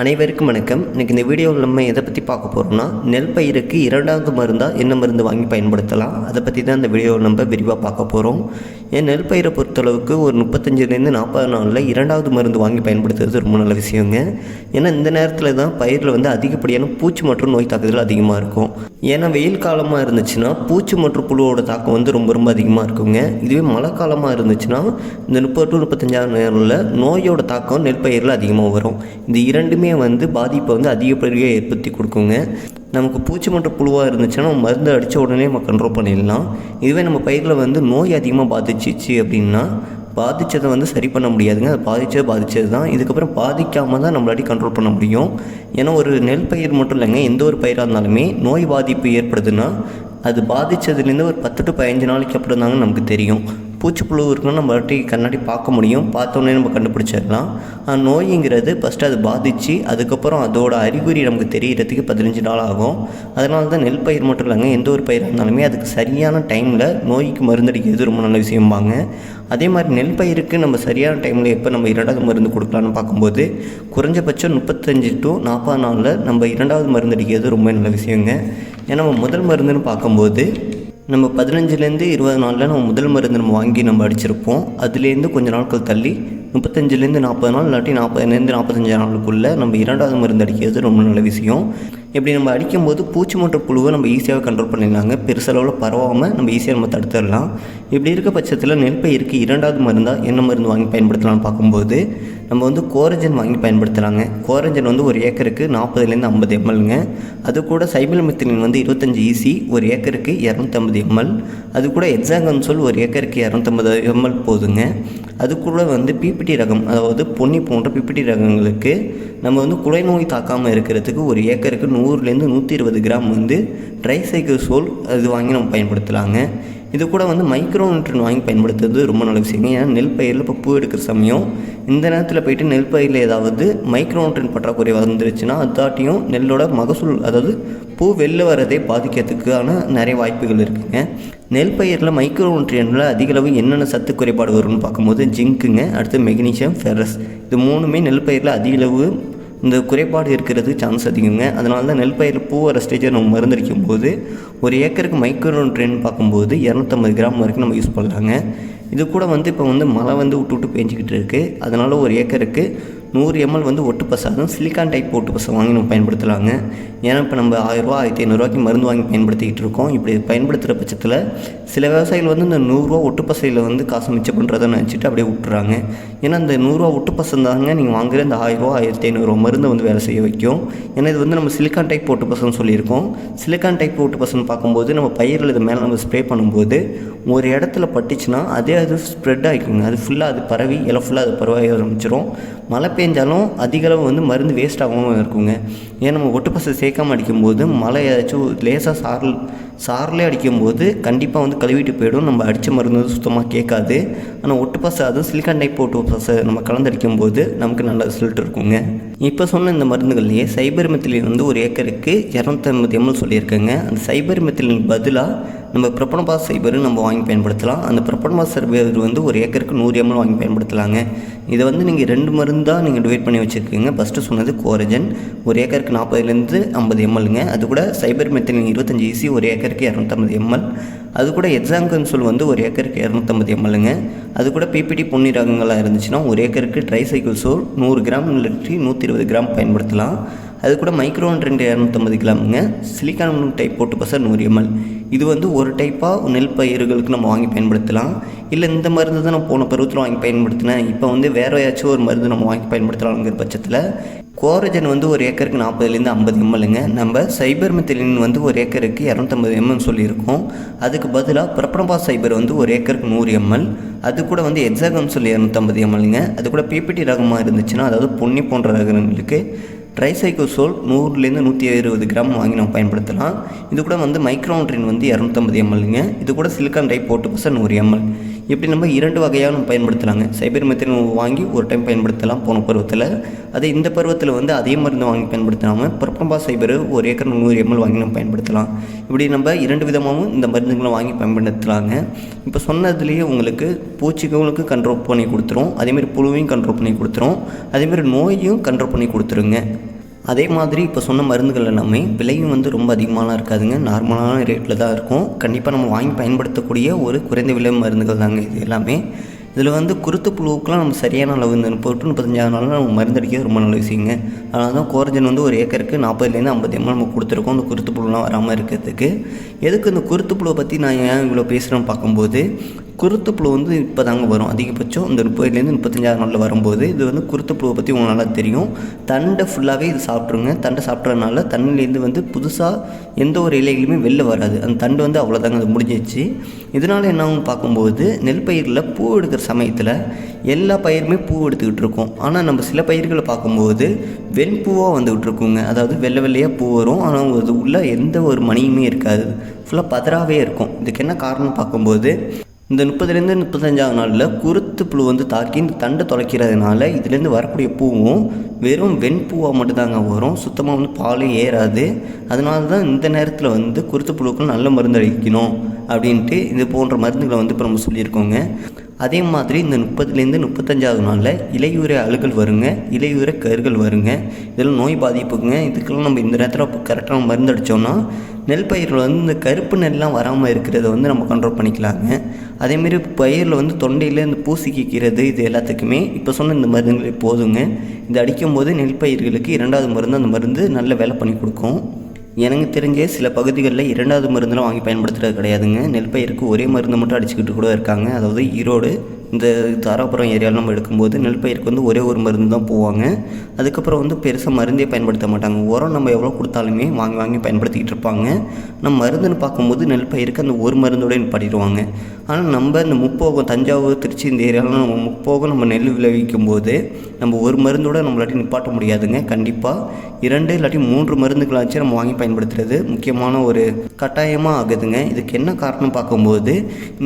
அனைவருக்கும் வணக்கம். இன்றைக்கி இந்த வீடியோவில் நம்ம எதை பற்றி பார்க்க போகிறோம்னா நெல் பயிருக்கு இரண்டாவது மருந்தாக என்ன மருந்து வாங்கி பயன்படுத்தலாம். அதை பற்றி தான் இந்த வீடியோவில் நம்ம விரிவாக பார்க்க போகிறோம் ஏன் நெல் பயிரை பொறுத்தளவுக்கு ஒரு முப்பத்தஞ்சுலேருந்து நாற்பது நாளில் இரண்டாவது மருந்து வாங்கி பயன்படுத்துறது ரொம்ப நல்ல விஷயங்க. ஏன்னா இந்த நேரத்தில் தான் பயிரில் வந்து அதிகப்படியான பூச்சி மற்றும் நோய் தாக்குதல் அதிகமாக இருக்கும். ஏன்னா வெயில் காலமாக இருந்துச்சுன்னா பூச்சி மற்றும் புழுவோட தாக்கம் வந்து ரொம்ப ரொம்ப அதிகமாக இருக்குங்க. இதுவே மழை காலமாக இருந்துச்சுன்னா இந்த முப்பது டு முப்பத்தஞ்சாவது நேரத்தில் நோயோட தாக்கம் நெல் பயிரில் அதிகமாக வரும். இந்த இரண்டுமே வந்து பாதிப்பை வந்து அதிகப்படியாக ஏற்படுத்தி கொடுக்குங்க. நமக்கு பூச்சி மற்றும் புழுவாக இருந்துச்சுன்னா நம்ம மருந்து அடித்த உடனே நம்ம கண்ட்ரோல் பண்ணிடலாம். இதுவே நம்ம பயிர்களை வந்து நோய் அதிகமாக பாதிச்சிச்சு அப்படின்னா பாதித்ததை வந்து சரி பண்ண முடியாதுங்க. அது பாதித்தது பாதித்தது தான் இதுக்கப்புறம் பாதிக்காமல் தான் நம்மளாடி கண்ட்ரோல் பண்ண முடியும். ஏன்னா ஒரு நெல் பயிர் மட்டும் இல்லைங்க. எந்த ஒரு பயிராக இருந்தாலுமே நோய் பாதிப்பு ஏற்படுதுன்னா அது பாதித்ததுலேருந்து ஒரு பத்து டு பதினஞ்சு நாளைக்கு அப்புறம் தாங்க நமக்கு தெரியும். பூச்சிப்புழு இருக்குன்னு நம்ம வாட்டி கண்ணாடி பார்க்க முடியும். பார்த்தோன்னே நம்ம கண்டுபிடிச்சிடலாம். நோய்ங்கிறது ஃபஸ்ட்டு அது பாதித்து அதுக்கப்புறம் அதோட அறிகுறி நமக்கு தெரிகிறதுக்கு பதினஞ்சு நாள் ஆகும். அதனால தான் நெல் பயிர் மட்டும் இல்லைங்க எந்த ஒரு பயிராக இருந்தாலுமே அதுக்கு சரியான டைமில் நோய்க்கு மருந்தடிக்கிறது ரொம்ப நல்ல விஷயம்பாங்க அதே மாதிரி நெல் பயிருக்கு நம்ம சரியான டைமில் எப்போ நம்ம இரண்டாவது மருந்து கொடுக்கலான்னு பார்க்கும்போது குறைஞ்சபட்சம் முப்பத்தஞ்சு டு நாற்பது நாளில் நம்ம இரண்டாவது மருந்து அடிக்கிறது ரொம்ப நல்ல விஷயங்க. ஏன்னா நம்ம முதல் மருந்துன்னு பார்க்கும்போது நம்ம பதினஞ்சுலேருந்து இருபது நாளில் நம்ம முதல் மருந்து நம்ம வாங்கி நம்ம அடிச்சிருப்போம். அதுலேருந்து கொஞ்ச நாட்கள் தள்ளி முப்பத்தஞ்சுலேருந்து நாற்பது நாள் இல்லாட்டி நாற்பதுலேருந்து நாற்பத்தஞ்சு நாளுக்குள்ளே நம்ம இரண்டாவது மருந்து அடிக்கிறது ரொம்ப நல்ல விஷயம். இப்படி நம்ம அடிக்கும்போது பூச்சி மற்றும் புழுவை நம்ம ஈஸியாக கண்ட்ரோல் பண்ணிடலாங்க. பெருசளவில் பரவாமல் நம்ம ஈஸியாக நம்ம தடுத்துடலாம். இப்படி இருக்க பட்சத்தில் நெல் பயிருக்கு இரண்டாவது மருந்தாக என்ன மருந்து வாங்கி பயன்படுத்தலாம்னு பார்க்கும்போது நம்ம வந்து கோரஜன் வாங்கி பயன்படுத்துகிறாங்க கோரஜன் வந்து ஒரு ஏக்கருக்கு நாற்பதுலேருந்து ஐம்பது எம்எல்ங்க அது கூட சைபிள் வந்து இருபத்தஞ்சி ஈசி ஒரு ஏக்கருக்கு இரநூத்தம்பது எம்எல். அது கூட எக்ஸாகன்சோல் ஒரு ஏக்கருக்கு இரநூத்தம்பது எம்எல் போதுங்க. அது கூட வந்து பிபிடி ரகம் அதாவது பொன்னி போன்ற பிபிடி ரகங்களுக்கு நம்ம வந்து குலை நோய் தாக்காமல் இருக்கிறதுக்கு ஒரு ஏக்கருக்கு நூறுலேருந்து நூற்றி இருபது கிராம் வந்து ட்ரைசைக்கிள் சோல் அது வாங்கி நம்ம பயன்படுத்தலாங்க. இது கூட வந்து மைக்ரோ நியூட்ரன் வாங்கி பயன்படுத்துறது ரொம்ப நல்ல விஷயங்க. ஏன்னா நெல் பயிரில் இப்போ பூ எடுக்கிற சமயம் இந்த நேரத்தில் போயிட்டு நெல் பயிரில் ஏதாவது மைக்ரோ நியூட்ரன் பற்றாக்குறை வந்துருச்சுன்னா அதாட்டியும் நெல்லோட மகசூல் அதாவது பூ வெளில வரதே பாதிக்கிறதுக்கான நிறைய வாய்ப்புகள் இருக்குங்க. நெல் பயிரில் மைக்ரோ நியூட்ரியனில் அதிகளவு என்னென்ன சத்து குறைபாடு வரும்னு பார்க்கும்போது ஜிங்க்குங்க அடுத்து மெக்னீஷியம் ஃபெரஸ் இது மூணுமே நெல் பயிரில் அதிகளவு இந்த குறைபாடு இருக்கிறது சான்ஸ் அதிகங்க. அதனால தான் நெல் பயிர் பூ வர ஸ்டேஜில் நம்ம மருந்தடிக்கும் போது ஒரு ஏக்கருக்கு மைக்ரோ ட்ரெயின் பார்க்கும்போது இரநூத்தம்பது கிராம் வரைக்கும் நம்ம யூஸ் பண்ணலாங்க. இது கூட வந்து இப்போ வந்து மழை வந்து விட்டு விட்டு பேஞ்சிக்கிட்டு இருக்குது அதனால் ஒரு ஏக்கருக்கு நூறு எம்எல் வந்து ஒட்டு பசாதும் சிலிக்கான் டைப் ஒட்டு பசம் வாங்கி நம்ம பயன்படுத்தலாங்க. ஏன்னா இப்போ நம்ம ஆயிரரூவா ஆயிரத்தி ஐநூறுரூவாய்க்கு மருந்து வாங்கி பயன்படுத்திக்கிட்டு இருக்கோம். இப்படி பயன்படுத்துகிற பட்சத்தில் சில விவசாயிகள் வந்து இந்த நூறுரூவா ஒட்டு பசையில் வந்து காசு மிச்சம் பண்ணுறதை நினச்சிட்டு அப்படியே விட்டுறாங்க. ஏன்னா இந்த நூறுரூவா ஒட்டு பசம் தாங்க நீங்கள் வாங்குகிற இந்த ஆயிரரூவா ஆயிரத்தி ஐநூறுரூவா மருந்தை வந்து வேலை செய்ய வைக்கும். ஏன்னா இது வந்து நம்ம சிலிக்கான் டைப் ஒட்டு பசன்னு சொல்லியிருக்கோம். சிலிக்கான் டைப் ஒட்டு பசம்னு பார்க்கும்போது நம்ம பயிரில் இது மேலே நம்ம ஸ்ப்ரே பண்ணும்போது ஒரு இடத்துல பட்டுச்சுன்னா அதே அது ஸ்ப்ரெட் ஆகிக்குங்க. அது ஃபுல்லாக அது பரவி இலை ஃபுல்லாக அது பரவாய ஆரம்பிச்சிடும் மழை பெஞ்சாலும் அதிகளவு வந்து மருந்து வேஸ்ட் ஆகாமல் இருக்குங்க. ஏன் நம்ம ஒட்டுப்பசை சேர்க்காம அடிக்கும்போது மழை ஏதாச்சும் லேசாக சாரல் சாரலே அடிக்கும்போது கண்டிப்பாக வந்து கழுவிட்டு போயிடும். நம்ம அடித்த மருந்து சுத்தமாக கேட்காது. ஆனால் ஒட்டுப்பசை அதுவும் சிலிக்கான் டைப் ஒட்டுப்பசை நம்ம கலந்து அடிக்கும்போது நமக்கு நல்ல ரிசல்ட் இருக்குங்க. இப்போ சொன்ன இந்த மருந்துகள்லேயே சைபர் மெத்திலின் வந்து ஒரு ஏக்கருக்கு இரநூத்தம்பது எம்எல் சொல்லியிருக்கேங்க. அந்த சைபர் மெத்திலின் பதிலாக நம்ம ப்ரொப்பனபாஸ் சைபர் நம்ம வாங்கி பயன்படுத்தலாம். அந்த ப்ரொப்பனபாஸ் சைபர் வந்து ஒரு ஏக்கருக்கு நூறு எம்எல் வாங்கி பயன்படுத்தலாங்க. இதை வந்து நீங்கள் ரெண்டு மருந்தாக நீங்கள் டிவைட் பண்ணி வச்சுருக்கீங்க. ஃபஸ்ட்டு சொன்னது கோரஜன் ஒரு ஏக்கருக்கு நாற்பதுலேருந்து ஐம்பது எம்எல்ங்க அது கூட சைபர் மெத்திலின் இருபத்தஞ்சி ஈசி ஒரு ஏக்கருக்கு இரநூத்தம்பது எம்எல் அது கூட எக்ஸாங்கன்சோல் வந்து ஒரு ஏக்கருக்கு இரநூத்தம்பது எம்எல்ங்க அது கூட பிபிடி பொன்னி ரகங்களாக இருந்துச்சுன்னா ஒரு ஏக்கருக்கு ட்ரை சைக்கிள் சோ நூறு கிராம் இல்லாட்டி நூற்றி இருபது கிராம் பயன்படுத்தலாம். அது கூட மைக்ரோன் ரெண்டு இரநூத்தம்பது கிராமுங்க. சிலிக்கான் டைப் போட்டு பசர் நூறு எம்எல் இது வந்து ஒரு டைப்பாக நெல் பயிர்களுக்கு நம்ம வாங்கி பயன்படுத்தலாம். இல்லை இந்த மருந்து தான் நான் போன பருவத்தில் வாங்கி பயன்படுத்தினேன். இப்போ வந்து வேறு ஏதாச்சும் ஒரு மருந்து நம்ம வாங்கி பயன்படுத்தலாங்கிற பட்சத்தில் கோரஜன் வந்து ஒரு ஏக்கருக்கு நாற்பதுலேருந்து ஐம்பது எம்எல்ங்க நம்ம சைபர் மெத்திலின் வந்து ஒரு ஏக்கருக்கு இரநூத்தம்பது எம்எல் சொல்லியிருக்கோம். அதுக்கு பதிலாக பிரப்பனபா சைபர் வந்து ஒரு ஏக்கருக்கு நூறு எம்எல். அது கூட வந்து எக்ஸாகம் சொல்லி இரநூத்தம்பது எம்எல்ங்க அது கூட பிபிடி ரகமாக இருந்துச்சுன்னா அதாவது பொன்னி போன்ற ரகங்களுக்கு ட்ரைசைக்கோசோல் நூறுலேருந்து நூற்றி இருபது கிராம் வாங்கி நம்ம பயன்படுத்தலாம். இது கூட வந்து மைக்ரோன்ட்ரின் வந்து இரநூத்தம்பது எம்எல்ங்க. இது கூட சிலிக்கான் டைப் போட்டு பச நூறு எம்எல். இப்படி நம்ம இரண்டு வகையாக நம்ம பயன்படுத்தலாங்க. சைபர் மெத்தின் வாங்கி ஒரு டைம் பயன்படுத்தலாம் போன பருவத்தில். அதே இந்த பருவத்தில் வந்து அதே மருந்து வாங்கி பயன்படுத்தாமல் பர்பம்பா சைபர் ஒரு ஏக்கர் நூறு எம்எல் வாங்கி நம்ம பயன்படுத்தலாம். இப்படி நம்ம இரண்டு விதமாகவும் இந்த மருந்துகளை வாங்கி பயன்படுத்தலாங்க. இப்போ சொன்னதுலேயே உங்களுக்கு பூச்சிகளுக்கு கண்ட்ரோல் பண்ணி கொடுத்துரும். அதேமாதிரி புழுவையும் கண்ட்ரோல் பண்ணி கொடுத்துரும். அதேமாதிரி நோயையும் கண்ட்ரோல் பண்ணி கொடுத்துருங்க. அதே மாதிரி இப்போ சொன்ன மருந்துகள் எல்லாமே விலையும் வந்து ரொம்ப அதிகமாலாம் இருக்காதுங்க. நார்மலான ரேட்டில் தான் இருக்கும். கண்டிப்பாக நம்ம வாங்கி பயன்படுத்தக்கூடிய ஒரு குறைந்த விலை மருந்துகள் தாங்க இது எல்லாமே. இதில் வந்து குருத்து புழுவுக்குலாம் நம்ம சரியான அளவு இந்த போட்டு முப்பத்தஞ்சாவது நாளில் நம்ம மருந்தடிக்கிறது ரொம்ப நல்ல விஷயங்க. அதனால தான் கோரஜன் வந்து ஒரு ஏக்கருக்கு நாற்பதுலேருந்து ஐம்பது எம்எல் நம்ம கொடுத்துருக்கோம். அந்த குருத்து புழுலாம் வராமல் இருக்கிறதுக்கு. எதுக்கு இந்த குருத்து புழுவை பற்றி நான் ஏன் இவ்வளோ பேசுகிறேன்னு பார்க்கும்போது குருத்துப்புழு வந்து இப்போ தாங்க வரும். அதிகபட்சம் இந்த முப்பதுலேருந்து முப்பத்தஞ்சாவது நாளில் வரும்போது இது வந்து குருத்துப்புழுவை பற்றி உங்களுக்கு நல்லா தெரியும். தண்டை ஃபுல்லாகவே இது சாப்பிட்ருங்க. தண்டை சாப்பிட்றதுனால தண்ணிலேருந்து வந்து புதுசாக எந்த ஒரு இலைகளுமே வெளில வராது. அந்த தண்டு வந்து அவ்வளோதாங்க அது முடிஞ்சிச்சு இதனால் என்ன ஆகும் பார்க்கும்போது நெல் பயிரில் பூ எடுக்கிற சமயத்தில் எல்லா பயிருமே பூ எடுத்துக்கிட்டு இருக்கோம். ஆனால் நம்ம சில பயிர்களை பார்க்கும்போது வெண்பூவாக வந்துக்கிட்டு இருக்குங்க. அதாவது வெள்ளை வெள்ளையாக பூ வரும். ஆனால் அது உள்ள எந்த ஒரு மணியுமே இருக்காது. ஃபுல்லாக பதறாவே இருக்கும். இதுக்கு என்ன காரணம் பார்க்கும்போது இந்த முப்பதுலேருந்து முப்பத்தஞ்சாவது நாளில் குருத்து புழு வந்து தாக்கி இந்த தண்டை தொலைக்கிறதுனால இதுலேருந்து வரக்கூடிய பூவும் வெறும் வெண்பூவாக மட்டும்தாங்க வரும். சுத்தமாக வந்து பாலே ஏறாது. அதனால தான் இந்த நேரத்தில் வந்து குருத்து புழுக்கள் நல்ல மருந்து அடிக்கணும் அப்படின்ட்டு இது போன்ற மருந்துகளை வந்து இப்போ நம்ம சொல்லியிருக்கோங்க. அதே மாதிரி இந்த முப்பதுலேருந்து முப்பத்தஞ்சாவது நாளில் இலையுறை அழுகல் வருங்க இலையுறை கருகள் வருங்க. இதெல்லாம் நோய் பாதிப்புங்க. இதுக்கெல்லாம் நம்ம இந்த நேரத்தில் கரெக்டாக மருந்து அடித்தோம்னா நெல் பயிரில் வந்து இந்த கருப்பு நெல்லாம் வராமல் இருக்கிறத வந்து நம்ம கண்ட்ரோல் பண்ணிக்கலாங்க. அதேமாரி பயிரில் வந்து தொண்டையில் இந்த பூசிக்கிக்கிறது இது எல்லாத்துக்குமே இப்போ சொன்ன இந்த மருந்துகளே போதுங்க. இது அடிக்கும்போது நெல் பயிர்களுக்கு இரண்டாவது மருந்து அந்த மருந்து நல்ல வேலை பண்ணி கொடுக்கும். எனக்கு தெரிஞ்ச சில பகுதிகளில் இரண்டாவது மருந்தெலாம் வாங்கி பயன்படுத்துகிறது கிடையாதுங்க. நெல் பயிருக்கு ஒரே மருந்து மட்டும் அடிச்சுக்கிட்டு கூட இருக்காங்க. அதாவது ஈரோடு இந்த தாராபுரம் ஏரியாவில் நம்ம எடுக்கும்போது நெல் பயிருக்கு வந்து ஒரே ஒரு மருந்து தான் போவாங்க. அதுக்கப்புறம் வந்து பெருசாக மருந்தே பயன்படுத்த மாட்டாங்க. உரம் நம்ம எவ்வளோ கொடுத்தாலுமே வாங்கி வாங்கி பயன்படுத்திக்கிட்டு இருப்பாங்க. நம்ம மருந்துன்னு பார்க்கும்போது நெல் பயிருக்கு அந்த ஒரு மருந்தோட நிப்பாட்டிடுவாங்க. ஆனால் நம்ம இந்த முப்போகம் தஞ்சாவூர் திருச்சி இந்த ஏரியாவில் நம்ம முப்போகம் நம்ம நெல் விளைவிக்கும் போது நம்ம ஒரு மருந்தோட நம்மளாட்டி நிப்பாட்ட முடியாதுங்க. கண்டிப்பாக இரண்டு இல்லாட்டி மூன்று மருந்துகளாச்சும் நம்ம வாங்கி பயன்படுத்துறது முக்கியமான ஒரு கட்டாயமாக ஆகுதுங்க. இதுக்கு என்ன காரணம் பார்க்கும்போது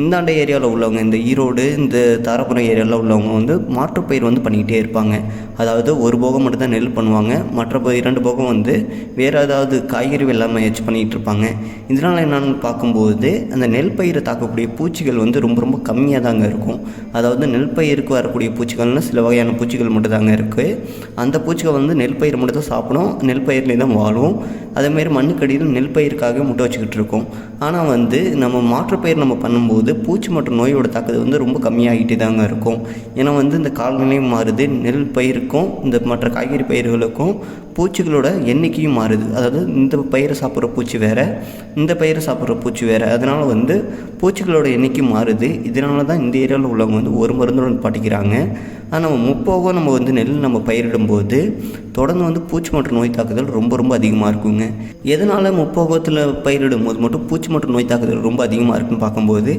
இந்தாண்ட ஏரியாவில் உள்ளவங்க இந்த ஈரோடு இந்த தாராபுரம் ஏரியாவில் உள்ளவங்க வந்து மாற்றுப்பயிர் வந்து பண்ணிக்கிட்டே இருப்பாங்க. அதாவது ஒரு போகம் மட்டும் தான் நெல் பண்ணுவாங்க. மற்ற இரண்டு போகம் வந்து வேறு ஏதாவது காய்கறி வெள்ளாமை வச்சு பண்ணிகிட்டு இருப்பாங்க. இதனால் என்னென்னு பார்க்கும்போது அந்த நெல் பயிரை தாக்கக்கூடிய பூச்சிகள் வந்து ரொம்ப ரொம்ப கம்மியாக தாங்க இருக்கும். அதாவது நெல் பயிருக்கு வரக்கூடிய பூச்சிகள்னு சில வகையான பூச்சிகள் மட்டும் தாங்க இருக்குது அந்த பூச்சிகள் வந்து நெல் பயிர் மட்டும் தான் சாப்பிடும். நெல் பயிர்லேயே தான் வாழும். அதேமாரி மண்ணுக்கடியில் நெல் பயிருக்காக முட்டை வச்சுக்கிட்டு இருக்கோம். ஆனால் வந்து நம்ம மாற்றுப்பயிர் நம்ம பண்ணும்போது பூச்சி மற்றும் நோயோட தாக்குதல் வந்து ரொம்ப கம்மியாகிட்டே தாங்க இருக்கும். ஏன்னா வந்து இந்த காலநிலையும் மாறுது நெல் பயிருக்கும் இந்த மற்ற காய்கறி பயிர்களுக்கும் பூச்சிகளோட எண்ணிக்கையும் மாறுது. அதாவது இந்த பயிரை சாப்பிட்ற பூச்சி வேறு இந்த பயிரை சாப்பிட்ற பூச்சி வேறு. அதனால் வந்து பூச்சிகளோட எண்ணிக்கை மாறுது. இதனால தான் இந்த ஏரியாவில் உள்ளவங்க வந்து ஒரு மருந்துடன் பாட்டிக்கிறாங்க. ஆனால் நம்ம முப்போகம் நம்ம வந்து நெல் நம்ம பயிரிடும்போது தொடர்ந்து வந்து பூச்சி மற்றும் நோய் தாக்குதல் ரொம்ப ரொம்ப அதிகமாக இருக்குங்க. எதனால் முப்போகத்தில் பயிரிடும் போது மட்டும் பூச்சி மற்றும் நோய் தாக்குதல் ரொம்ப அதிகமாக இருக்குன்னு பார்க்கும்போது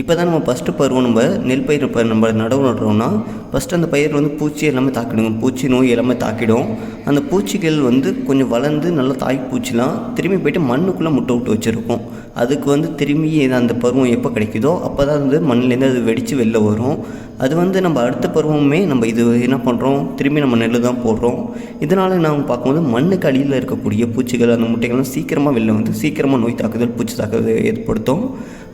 இப்போ தான் நம்ம ஃபஸ்ட்டு பருவம் நம்ம நெல் பயிர் இப்போ நம்ம நடவு நடுறோம்னா ஃபஸ்ட்டு அந்த பயிர் வந்து பூச்சி எல்லாமே தாக்கிடுங்க. பூச்சி நோய் எல்லாமே தாக்கிடும். அந்த பூச்சிகள் வந்து கொஞ்சம் வளர்ந்து நல்லா தாய் பூச்சிலாம் திரும்பி போயிட்டு மண்ணுக்குள்ளே முட்டை விட்டு வச்சுருக்கும். அதுக்கு வந்து திரும்பி அந்த பருவம் எப்போ கிடைக்குதோ அப்போ தான் வந்து மண்ணிலேருந்து அது வெடித்து வெளில வரும். அது வந்து நம்ம அடுத்த பருவமே நம்ம இது என்ன பண்ணுறோம்? திரும்பி நம்ம நெல் தான் போடுறோம். இதனால் நாம் பார்க்கும்போது மண்ணுக்கு அடியில் இருக்கக்கூடிய பூச்சிகள் அந்த முட்டைகள்லாம் சீக்கிரமாக வெளில வந்து சீக்கிரமாக நோய் தாக்குதல் பூச்சி தாக்குதல் ஏற்படுத்தும்.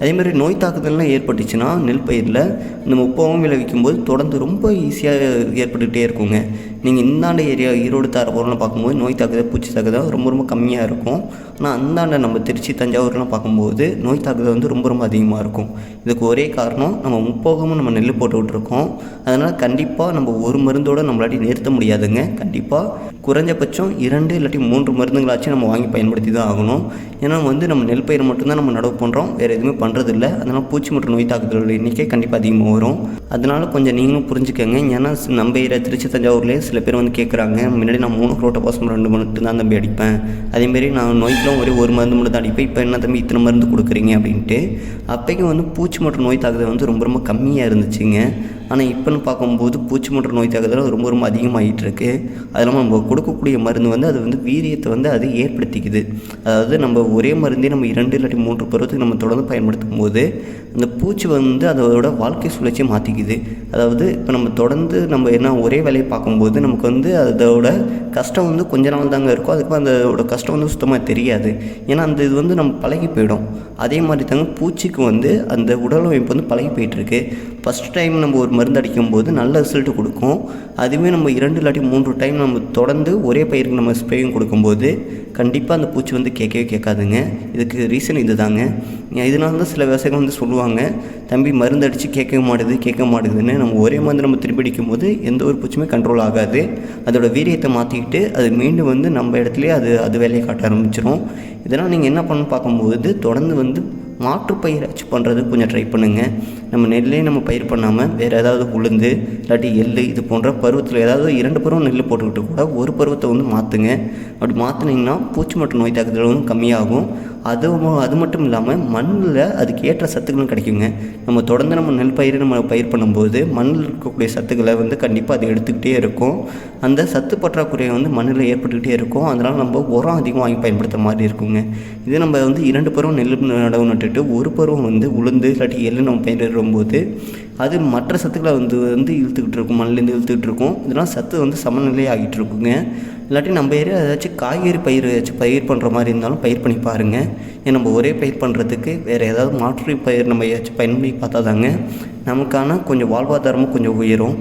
அதேமாதிரி நோய் தாக்குதல்லாம் ஏற்பட்டுச்சுன்னா நெல் பயிரில் இந்த முப்பவும் விளைவிக்கும் போது தொடர்ந்து ரொம்ப ஈஸியாக ஏற்பட்டுக்கிட்டே இருக்குங்க. நீங்கள் இந்தாண்ட ஏரியா ஈரோடு தாரபுரம்லாம் பார்க்கும்போது நோய் தாக்குதல் பூச்சி தாக்குதல் ரொம்ப ரொம்ப கம்மியாக இருக்கும். ஆனால் அந்தாண்ட நம்ம திருச்சி தஞ்சாவூர்லாம் பார்க்கும்போது நோய் தாக்குதல் வந்து ரொம்ப ரொம்ப அதிகமாக இருக்கும். இதுக்கு ஒரே காரணம் நம்ம முப்போகமும் நம்ம நெல் போட்டு விட்ருக்கோம் அதனால் கண்டிப்பாக நம்ம ஒரு மருந்தோடு நம்மளாட்டி நிறுத்த முடியாதுங்க. கண்டிப்பாக குறைஞ்சபட்சம் இரண்டு இல்லாட்டி மூன்று மருந்துங்களாச்சும் நம்ம வாங்கி பயன்படுத்தி தான் ஆகணும். ஏன்னா வந்து நம்ம நெல் பயிர் மட்டும்தான் நம்ம நடவு பண்ணுறோம் வேறு எதுவுமே பண்ணுறதில்ல அதனால் பூச்சி மற்றும் நோய் தாக்குதலோட எண்ணிக்கை கண்டிப்பாக அதிகமாக வரும் அதனால் கொஞ்சம் நீங்களும் புரிஞ்சுக்கங்க. ஏன்னா நம்ம ஏரியா திருச்சி தஞ்சாவூர்லேயே சில பேர் வந்து கேட்குறாங்க முன்னாடி நான் மூணு குரோட்டை பாசம் ரெண்டு மட்டும் தான் தம்பி அடிப்பேன். அதேமாரி நான் நோய்க்கெலாம் ஒரே ஒரு மருந்து மட்டும் தான் அடிப்பேன். இப்போ என்ன தம்பி இத்தனை மருந்து கொடுக்குறீங்க? அப்படின்ட்டு அப்போக்கும் வந்து பூச்சி மற்றும் நோய் தாக்குதல் வந்து ரொம்ப ரொம்ப கம்மியாக இருந்துச்சுங்க. ஆனால் இப்போன்னு பார்க்கும்போது பூச்சி மன்ற நோய் தாக்குதல் ரொம்ப ரொம்ப அதிகமாகிட்டு இருக்கு அது இல்லாமல் நம்ம கொடுக்கக்கூடிய மருந்து வந்து அது வந்து வீரியத்தை வந்து அது ஏற்படுத்திக்குது. அதாவது நம்ம ஒரே மருந்தே நம்ம இரண்டு இல்லாட்டி மூன்று பருவத்துக்கு நம்ம தொடர்ந்து பயன்படுத்தும் போது அந்த பூச்சி வந்து அதோட வாழ்க்கை சுழற்சியை மாற்றிக்குது அதாவது இப்போ நம்ம தொடர்ந்து நம்ம என்ன ஒரே வேலையை பார்க்கும்போது நமக்கு வந்து அதோட கஷ்டம் வந்து கொஞ்ச நாள் தாங்க இருக்கும் அதுக்கு அதோட கஷ்டம் வந்து சுத்தமாக தெரியாது. ஏன்னா அந்த இது வந்து நம்ம பழகி போயிடும். அதே மாதிரி தாங்க பூச்சிக்கு வந்து அந்த உடலமைப்பு வந்து பழகி போயிட்டுருக்கு. ஃபஸ்ட் டைம் நம்ம ஒரு மருந்து அடிக்கும் போது நல்ல ரிசல்ட் கொடுக்கும். அதுவே நம்ம இரண்டு இல்லாட்டி மூன்று டைம் நம்ம தொடர்ந்து ஒரே பயிருக்கு நம்ம ஸ்ப்ரேயும் கொடுக்கும்போது கண்டிப்பாக அந்த பூச்சி வந்து கேட்கவே கேட்காதுங்க. இதுக்கு ரீசன் இது தாங்க இதனால தான் சில விவசாயிகள் வந்து சொல்லுவாங்க தம்பி மருந்து அடித்து கேட்கவே மாட்டேது கேட்க மாட்டேங்குதுன்னு நம்ம ஒரே மருந்து நம்ம திருப்பி அடிக்கும்போது எந்த ஒரு பூச்சியுமே கண்ட்ரோல் ஆகாது. அதோடய வீரியத்தை மாற்றிக்கிட்டு அது மீண்டும் வந்து நம்ம இடத்துலையே அது அது வேலையை காட்ட ஆரம்பிச்சிடும் இதெல்லாம் நீங்கள் என்ன பண்ணணும் பார்க்கும்போது தொடர்ந்து வந்து மாற்று பயிராச்சும் பண்ணுறது கொஞ்சம் ட்ரை பண்ணுங்கள் நம்ம நெல்லே நம்ம பயிர் பண்ணாமல் வேறு ஏதாவது உளுந்து இல்லாட்டி எள் இது போன்ற பருவத்தில் ஏதாவது இரண்டு பருவம் நெல் போட்டுக்கிட்டு கூட ஒரு பருவத்தை வந்து மாற்றுங்க அப்படி மாற்றினீங்கன்னா பூச்சி மற்றும் நோய் தாக்குதல் வந்து கம்மியாகும். அது அது மட்டும் இல்லாமல் மண்ணில் அதுக்கு ஏற்ற சத்துக்களும் கிடைக்குங்க. நம்ம தொடர்ந்து நம்ம நெல் பயிர் நம்ம பயிர் பண்ணும்போது மண்ணில் இருக்கக்கூடிய சத்துக்களை வந்து கண்டிப்பாக அது எடுத்துக்கிட்டே இருக்கும். அந்த சத்து பற்றாக்குறை வந்து மண்ணில் ஏற்பட்டுக்கிட்டே இருக்கும். அதனால் நம்ம உரம் அதிகம் வாங்கி பயன்படுத்துகிற மாதிரி இருக்குங்க. இதே நம்ம வந்து இரண்டு பருவம் நெல் நடவு நட்டுட்டு ஒரு பருவம் வந்து உளுந்து இல்லாட்டி எள்ளு நம்ம பயிரிடும்போது அது மற்ற சத்துக்களை வந்து வந்து இழுத்துக்கிட்டு இருக்கும். மண்ணிலேருந்து இழுத்துக்கிட்டு இருக்கும். இதெல்லாம் சத்து வந்து சமநிலை ஆகிட்டு இருக்குங்க. இல்லாட்டி நம்ம ஏரியா ஏதாச்சும் காய்கறி பயிர் ஏதாச்சும் பயிர் பண்ணுற மாதிரி இருந்தாலும் பயிர் பண்ணி பாருங்கள் ஏன் நம்ம ஒரே பயிர் பண்ணுறதுக்கு வேறு ஏதாவது மாற்று பயிர் நம்ம ஏதாச்சும் பயன்படுத்தி பார்த்தா தாங்க நமக்கான கொஞ்சம் வாழ்வாதாரமும் கொஞ்சம் உயரும்.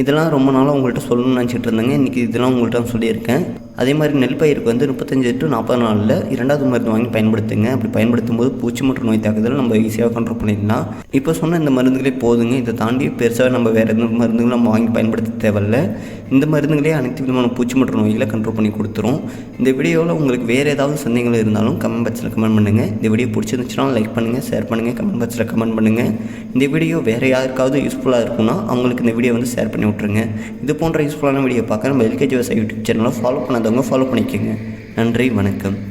இதெல்லாம் ரொம்ப நாளாக உங்கள்கிட்ட சொல்லணும்னு நினச்சிட்டு இருந்தேங்க. இன்றைக்கி இதெல்லாம் உங்கள்கிட்ட சொல்லியிருக்கேன். அதே மாதிரி நெல் பயிருக்கு வந்து முப்பத்தஞ்சு டு நாற்பது நாளில் இரண்டாவது மருந்து வாங்கி பயன்படுத்துங்க. அப்படி பயன்படுத்தும் போது பூச்சி மற்றும் நோய் தாக்குதல் நம்ம ஈஸியாக கண்ட்ரோல் பண்ணிடலாம். இப்போ சொன்ன இந்த மருந்துகளே போதுங்க. இதை தாண்டி பெருசாக நம்ம வேறு எந்த மருந்துகளும் நம்ம வாங்கி பயன்படுத்த தேவையில்ல. இந்த மருந்துகளே அனைத்து விதமான பூச்சி மற்றும் நோய்களை கண்ட்ரோல் பண்ணி கொடுத்துரும். இந்த வீடியோவில் உங்களுக்கு வேறு ஏதாவது சந்தேகங்கள் இருந்தாலும் கமெண்ட் பாக்ஸில் கமெண்ட் பண்ணுங்கள் இந்த வீடியோ பிடிச்சிருந்துச்சுன்னா லைக் பண்ணுங்கள் ஷேர் பண்ணுங்கள் கமெண்ட் பாக்ஸில் கமெண்ட் பண்ணுங்கள் இந்த வீடியோ வேறு யாருக்காவது யூஸ்ஃபுல்லாக இருக்கும்னா அவங்களுக்கு இந்த வீடியோ வந்து ஷேர் பண்ணி விட்ருங்க இது போன்ற யூஸ்ஃபுல்லான வீடியோ பார்க்க நம்ம எல்கேஜி விவசாய யூடியூப் சேனலை ஃபாலோ பண்ணாதவங்க ஃபாலோ பண்ணிக்கோங்க. நன்றி வணக்கம்.